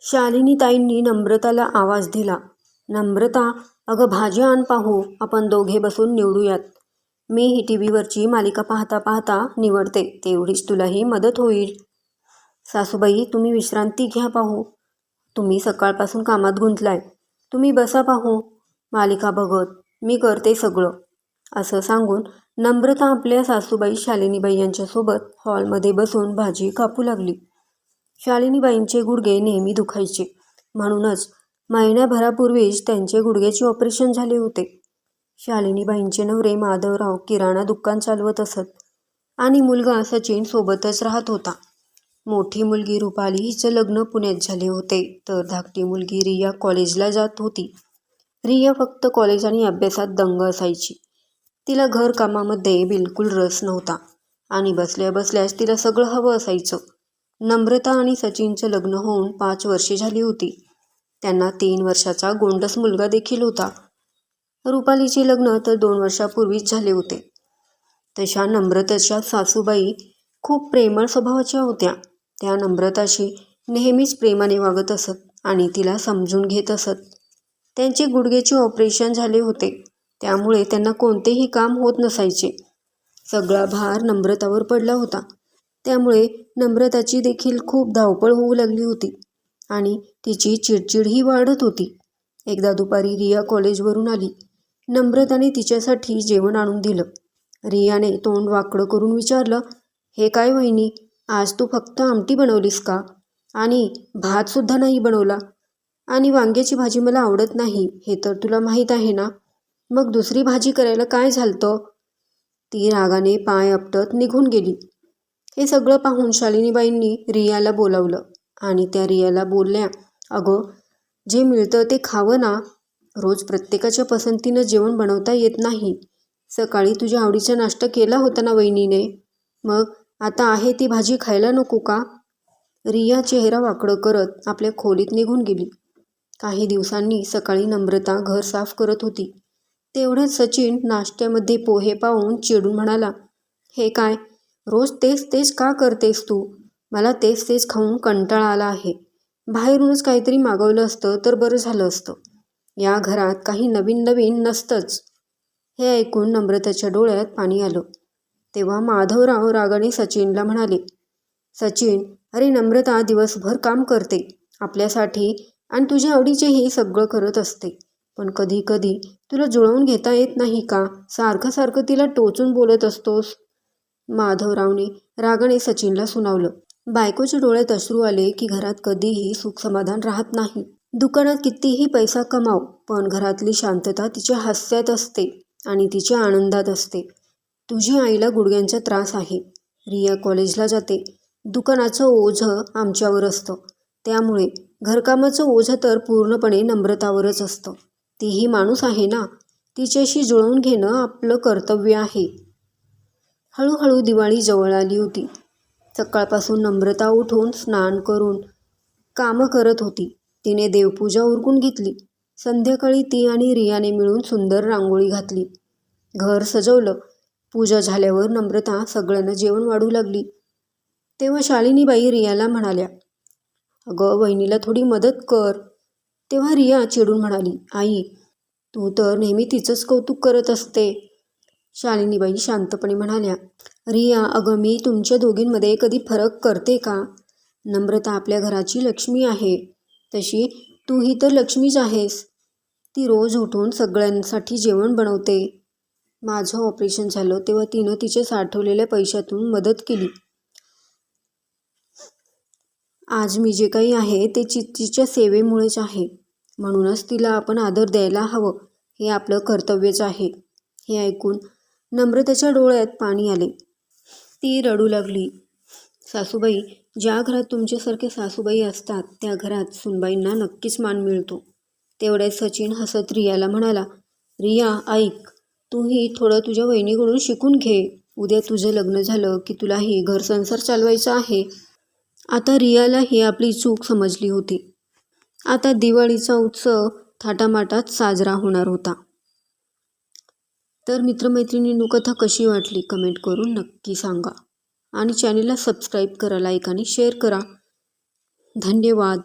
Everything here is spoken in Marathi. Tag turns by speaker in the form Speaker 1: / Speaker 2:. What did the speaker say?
Speaker 1: शालिनीताईंनी नम्रताला आवाज दिला. नम्रता अगं भाजी आण पाहू आपण दोघे बसून निवडूयात. मी ही टी व्हीवरची मालिका पाहता पाहता निवडते तेवढीच तुलाही मदत होईल. सासूबाई तुम्ही विश्रांती घ्या पाहू. तुम्ही सकाळपासून कामात गुंतलाय. तुम्ही बसा पाहू. मालिका बघत मी करते सगळं. असं सांगून नम्रता आपल्या सासूबाई शालिनीबाई यांच्यासोबत हॉलमध्ये बसून भाजी कापू लागली. शालिनीबाईंचे गुडघे नेहमी दुखायचे. म्हणूनच महिन्याभरापूर्वीच त्यांचे गुडघ्याचे ऑपरेशन झाले होते. शालिनीबाईंचे नवरे माधवराव किराणा दुकान चालवत असत आणि मुलगा सचिन सोबतच राहत होता. मोठी मुलगी रुपाली हिचं लग्न पुण्यात झाले होते तर धाकटी मुलगी रिया कॉलेजला जात होती. रिया फक्त कॉलेज आणि अभ्यासात दंग असायची. तिला घरकामामध्ये बिलकुल रस नव्हता आणि बसल्या बसल्यास तिला सगळं हवं असायचं. नम्रता आणि सचिनचं लग्न होऊन पाच वर्षे झाली होती. त्यांना तीन वर्षाचा गोंडस मुलगा देखील होता. रुपालीचे लग्न तर दोन वर्षापूर्वीच झाले होते. तशा नम्रताच्या सासूबाई खूप प्रेमळ स्वभावाच्या होत्या. त्या नम्रताशी नेहमीच प्रेमाने वागत असत आणि तिला समजून घेत असत. त्यांचे गुडघेचे ऑपरेशन झाले होते. त्यामुळे त्यांना कोणतेही काम होत नसायचे. सगळा भार नम्रतावर पडला होता. त्यामुळे नम्रताची देखील खूप धावपळ होऊ लागली होती आणि तिची चिडचिडही वाढत होती. एकदा दुपारी रिया कॉलेजवरून आली. नम्रताने तिच्यासाठी जेवण आणून दिलं. रियाने तोंड वाकडं करून विचारलं हे काय वहिनी आज तू फक्त आमटी बनवलीस का? आणि भातसुद्धा नाही बनवला. आणि वांग्याची भाजी मला आवडत नाही हे तर तुला माहीत आहे ना? मग दुसरी भाजी करायला काय झालतं? ती रागाने पाय आपटत निघून गेली. हे सगळं पाहून शालिनीबाईंनी रियाला बोलावलं. आणि त्या रियाला बोलल्या अगं जे मिळतं ते खावं ना. रोज प्रत्येकाच्या पसंतीनं जेवण बनवता येत नाही. सकाळी तुझ्या आवडीचा नाश्ता केला होता ना वहिनीने. मग आता आहे ती भाजी खायला नको का? रिया चेहरा वाकडं करत आपल्या खोलीत निघून गेली. काही दिवसांनी सकाळी नम्रता घर साफ करत होती. तेवढ्यात सचिन नाश्त्यामध्ये पोहे पाहून चिडून म्हणाला हे काय? रोज तेच तेच का करतेस तू? मला तेच तेच खाऊन कंटाळा आला आहे. बाहेरूनच काहीतरी मागवलं असतं तर बरं झालं असतं. या घरात काही नवीन नवीन नसतंच. हे ऐकून नम्रताच्या डोळ्यात पाणी आलं. तेव्हा माधवराव रागाने सचिनला म्हणाले सचिन अरे नम्रता दिवसभर काम करते. आपल्यासाठी आणि तुझ्या आवडीचेही सगळं करत असते. पण कधी कधी तुला जुळवून घेता येत नाही का? सारखं सारखं तिला टोचून बोलत असतोस. माधवरावने रागाने सचिनला सुनावलं. बायकोच्या डोळ्यात अश्रू आले की घरात कधीही सुख समाधान राहत नाही. दुकानात कितीही पैसा कमाव पण घरातली शांतता तिच्या हास्यात असते आणि तिच्या आनंदात असते. तुझी आईला गुडघ्यांचा त्रास आहे. रिया कॉलेजला जाते. दुकानाचं ओझं आमच्यावर असतं. त्यामुळे घरकामाचं ओझं तर पूर्णपणे नम्रतावरच असतं. तीही माणूस आहे ना? तिच्याशी जुळवून घेणं आपलं कर्तव्य आहे. हळूहळू दिवाळी जवळ आली होती. सकाळपासून नम्रता उठून स्नान करून कामं करत होती. तिने देवपूजा उरकून घेतली. संध्याकाळी ती आणि रियाने मिळून सुंदर रांगोळी घातली. घर सजवलं. पूजा झाल्यावर नम्रता सगळ्यांना जेवण वाढू लागली. तेव्हा शालिनीबाई रियाला म्हणाल्या अगं वहिनीला थोडी मदत कर. तेव्हा रिया चिडून म्हणाली आई तू तर नेहमी तिचंच कौतुक करत असते. शालिनीबाई शांतपणे म्हणाल्या रिया अगं मी तुमच्या दोघींमध्ये कधी फरक करते का? नम्रता आपल्या घराची लक्ष्मी आहे. तशी तूही तर लक्ष्मीच आहेस. ती रोज उठून सगळ्यांसाठी जेवण बनवते. माझं ऑपरेशन झालं तेव्हा तिनं तिच्या साठवलेल्या पैशातून मदत केली. आज मी जे काही आहे ते चित्तीच्या तिच्या सेवेमुळेच आहे. म्हणूनच तिला आपण आदर द्यायला हवं. हे आपलं कर्तव्यच आहे. हे ऐकून नम्रतेच्या डोळ्यात पाणी आले. ती रडू लागली. सासूबाई ज्या घरात तुमच्यासारखे सासूबाई असतात त्या घरात सुनबाईंना नक्कीच मान मिळतो. तेवढ्यात सचिन हसत रियाला म्हणाला रिया ऐक तूही थोडं तुझ्या वहिनीकडून शिकून घे. उद्या तुझं लग्न झालं की तुलाही घर संसार चालवायचा आहे. आता रियाला ही आपली चूक समजली होती. आता दिवाळीचा उत्सव थाटामाटात साजरा होणार होता. तर मित्रमैत्रिणींनो कथा कशी वाटली कमेंट करून नक्की सांगा. आणि चॅनलला सबस्क्राईब करा लाईक आणि शेअर करा. धन्यवाद.